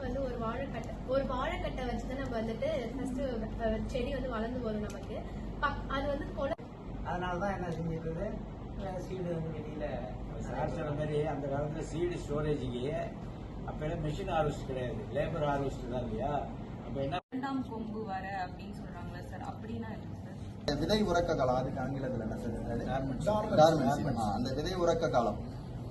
வந்து ஒரு வாழைக்கட்டை ஒரு வாழைக்கட்டை வச்சு நம்ம வந்துட்டு ஃபர்ஸ்ட் செடி வந்து வளர்ந்து வரும் நமக்கு. அது வந்து கொலை அதனால என்ன செஞ்சிருக்குது? அந்த காலத்தில் சீடு ஸ்டோரேஜுக்கு அப்பெல்லாம் மிஷின் ஹார்வெஸ்ட் லேபர் ஹார்வெஸ்ட் தான் இல்லையா? அப்போ என்ன இரண்டாம் கொம்பு வர அப்படின்னு சொல்கிறாங்களா சார். அப்படின்னா விதை உறக்க காலம் அதுக்கு ஆங்கிலத்துல என்ன சார்? அந்த விதை உறக்க காலம்.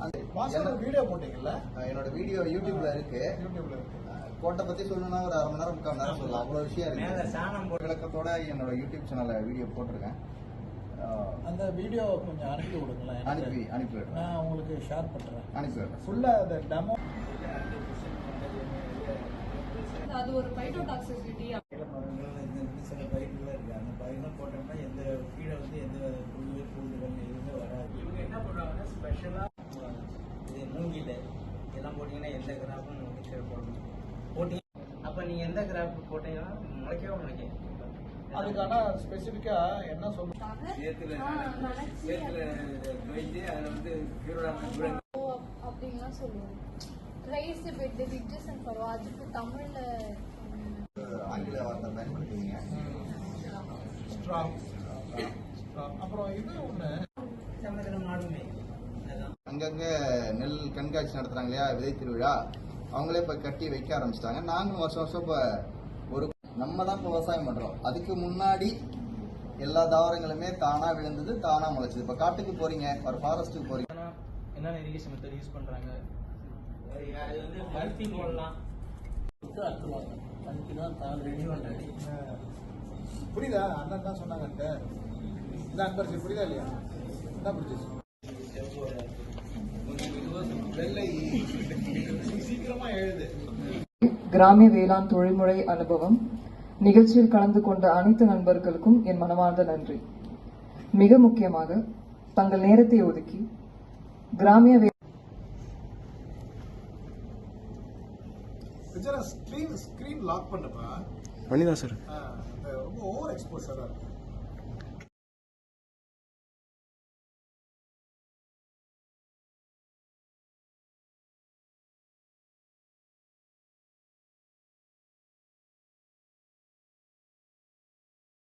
வீடியோ போட்டீங்கல்ல? என்னோட வீடியோ யூடியூப்ல இருக்கு. யூடியூப்ல இருக்கு. கோட்டை பத்தி சொல்லணும்னா ஒரு அரை மணி நேரம் முக்கால் மணி நேரம் சொல்லலாம். அவ்வளவு விஷயம் மேல இருக்கு சாணம் போட்டு விளக்கத்தோட என்னோட யூடியூப் சேனல்ல வீடியோ போட்டிருக்கேன். அந்த வீடியோ கொஞ்சம் அனுப்பி விடுங்களேன். அனுப்பி அனுப்பி விடுறேன். நான் உங்களுக்கு ஷேர் பண்றேன். அனுப்பி விடுறேன். ஃபுல்லா அந்த டெமோ அது ஒரு பைட்டோடாக்சிசிட்டி சில பயிர்கள் இருக்கு. அந்த பயிரெல்லாம் போட்டோம்னா எந்த கீழே வந்து எந்த புழு பூண்டுகள் எதுவுமே வராது. இவங்க என்ன பண்ணுவாங்கன்னா ஸ்பெஷலா மூங்கில் இதெல்லாம் போட்டீங்கன்னா எந்த கிராப்பும் மிக்சர் போடணும் போட்டீங்க அப்ப நீங்க எந்த கிராப் போட்டீங்கன்னா முளைக்கவே முளைக்க அதுக்கான ஸ்பெசிஃபிக்கா என்ன சொல்லுங்க சேத்துல சேத்துல வைத்து அதில் வந்து அப்படின்லாம் சொல்லுவோம் ரைஸ் பெட் ரிட்ஜஸ் அண்ட் பரவா அதுக்கு தமிழ்ல ஆங்கில வார்த்தை பயன்படுத்துவீங்க. ஸ்ட்ராங் அப்புறம் இது அதான் அங்கங்க நெல் கண்காட்சி நடத்துறாங்க இல்லையா விதை திருவிழா. அவங்களே இப்ப கட்டி வைக்க ஆரம்பிச்சிட்டாங்க. நாங்களும் வருஷம் வருஷம் இப்ப ஒரு நம்ம தான் இப்ப விவசாயம் பண்றோம். அதுக்கு முன்னாடி எல்லா தாவரங்களுமே தானா விழுந்தது தானா முளைச்சது. இப்ப காட்டுக்கு போறீங்க ஒரு ஃபாரஸ்ட்டுக்கு போறீங்க. என்னென்ன இரிகேஷன் மெத்தட் யூஸ் அது வந்து பருத்தி போடலாம். அதுக்கு தான் ரெடி புரியுதா? அண்ணன் தான் சொன்னாங்க இந்த அன்பரிசி புரியுதா இல்லையா? என்ன புரிஞ்சிச்சு. கிராமிய வேளாண் தொழில்முறை அனுபவம். நிகழ்ச்சியில் கலந்து கொண்ட அனைத்து நண்பர்களுக்கும் என் மனமார்ந்த நன்றி. மிக முக்கியமாக தங்கள் நேரத்தை ஒதுக்கி கிராமிய ஸ்க்ரீன் ஸ்க்ரீன் லாக் பண்ணப்பா. பண்ணிதான் சார் ரொம்ப ஓவர் எக்ஸ்போஷரா இருக்கு.